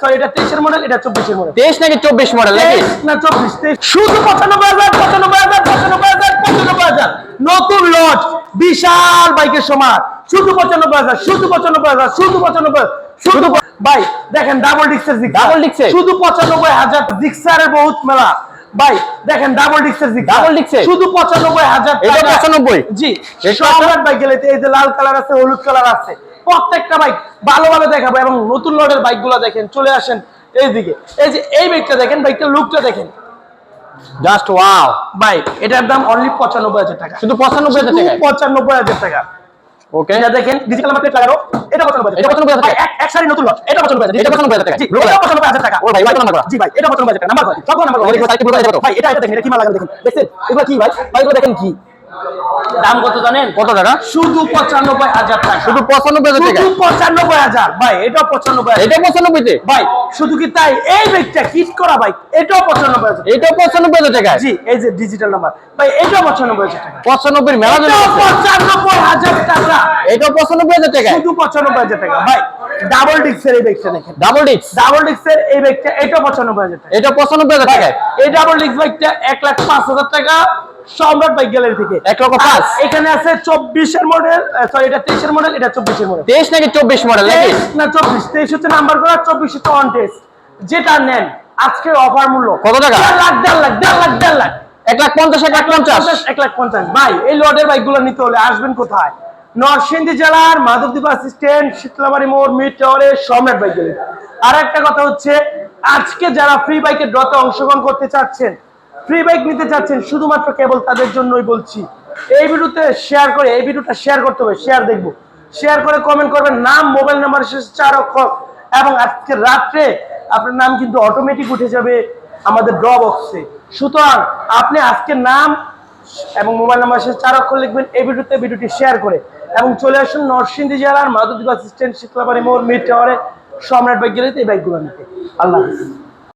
Sorry এটা তেইশের model এটা চব্বিশের মডেল তেইশ নাকি চব্বিশ মডেল নাকি? না চব্বিশ তেইশ। শুধু পঁচানব্বই হাজার পঁচানব্বই হাজার পঁচানব্বই হাজার পঁচানব্বই হাজার। নতুন লট বিশাল বাইকের সমান শুধু পঁচানব্বই হাজার শুধু পঁচানব্বই হাজার শুধু পঁচানব্বই শুধু প- ভাই দেখেন ডাবল ডিক্সের ডাবল disc শুধু পঁচানব্বই হাজার ডিক্সারের বহুত মেলা। ভাই দেখেন ডাবল ডিক্সের Double disc এর? শুধু পঁচানব্বই হাজার এটা টাকা। 95? জি সম্রাট বাইক গেলে এই যে লাল কালার আছে হলুদ কালার আছে প্রত্যেকটা বাইক ভালোভাবে দেখাবো এবং নতুন লটের বাইকগুলো দেখেন চলে আসেন এইদিকে। এই যে এই বাইকটা দেখেন বাইকটার লুকটা দেখেন। জাস্ট ওয়াও ভাই এটার দাম অনলি পঁচানব্বই হাজার টাকা। শুধু পঁচানব্বই হাজার টাকায়? পঁচানব্বই হাজার টাকা। ওকে এটা দেখেন ডিজিটাল মার্কেট লাগানো এটা পঁচানব্বই এটা 95,000 টাকা। এক- এক সারি নতুন লট এটা পঁচানব্বই হাজার এটা 95,000 টাকা। জি, এটা color। পঁচানব্বই টাকা ও ভাই, white নাম্বার জি ভাই এটা পঁচানব্বই হাজার টাকা নাম্বার করা নাম্বার করা ওই দেখো, সাইকেল ভাই এটা এটা দেখেন এটা কি মাল লাগানো দেখেন দেখছেন এগুলো কি ভাই ভাই এগুলো দেখেন কি দাম কত জানেন কত টাকা শুধু পঁচানব্বই হাজার টাকা শুধু পঁচানব্বই হাজার শুধু পঁচানব্বই হাজার ভাই এটাও পঁচানব্বই হাজার এটা পঁচানব্বইতে ভাই শুধু কি তাই এই কিট করা বাইক এটাও পঁচানব্বই হাজার এটা পঁচানব্বই হাজার টাকায় জি এই যে ডিজিটাল নাম্বার ভাই এটাও পঁচানব্বই হাজার টাকা পঁচানব্বই মেলা জন এটাও আছে। পঁচানব্বই হাজার টাকা এটা পঁচানব্বই হাজার টাকায়। শুধু পঁচানব্বই হাজার টাকা। ভাই ডাবল ডিক্সের এই বাইকটা দেখেন। ডাবল ডিস্ক ডাবল ডিক্সের এই এটাও পঁচানব্বই হাজার টাকা। এটা পঁচানব্বই হাজার টাকায়। এই ডাবল ডিক্স বাইকটা এক লাখ পাঁচ হাজার টাকা সম্রাট বাইক গ্যালারি থেকে। এক লক্ষ পাঁচ। এখানে আছে চব্বিশের মডেল সরি এটা তেইশের মডেল এটা চব্বিশের মডেল তেইশ নাকি চব্বিশ মডেল না চব্বিশ তেইশ হচ্ছে নাম্বার করা চব্বিশ হচ্ছে অন টেস্ট যেটা নেন আজকের অফার মূল্য। কত টাকা? দেড় লাখ দেড় লাখ দেড় লাখ দেড় লাখ। এক লাখ পঞ্চাশ এক লাখ পঞ্চাশ। এক লাখ পঞ্চাশ। ভাই এই লটের বাইকগুলো নিতে হলে আসবেন কোথায়? নরসিংদী জেলার মাধবদ্বীপ আসিস্ট্যান্ট শীতলাবাড়ি মোড়, মিড টাওয়ারে সম্রাট বাইক আর একটা কথা হচ্ছে, আজকে যারা ফ্রি বাইকের ড্রতে অংশগ্রহণ করতে চাচ্ছেন ফ্রি বাইক নিতে চাচ্ছেন, শুধুমাত্র কেবল তাদের জন্যই বলছি, এই ভিডিওতে শেয়ার করে, এই ভিডিওটা শেয়ার করতে হবে শেয়ার দেখব। শেয়ার করে কমেন্ট করবেন, নাম মোবাইল নাম্বার শেষ চার অক্ষর, এবং আজকে রাত্রে আপনার নাম কিন্তু অটোমেটিক উঠে যাবে আমাদের ড্র বক্সে সুতরাং আপনি আজকে নাম এবং মোবাইল নাম্বার শেষ চার অক্ষর লিখবেন এই ভিডিওতে ভিডিওটি শেয়ার করে। এবং চলে আসুন নরসিংদী জেলার মাধবদ্বীপ অ্যাসিস্ট্যান্ট শীতলাবাড়ি মোর মিড টাওয়ারে সম্রাট বাইক গেলে এই বাইকগুলো নিতে। আল্লাহ হাফিজ।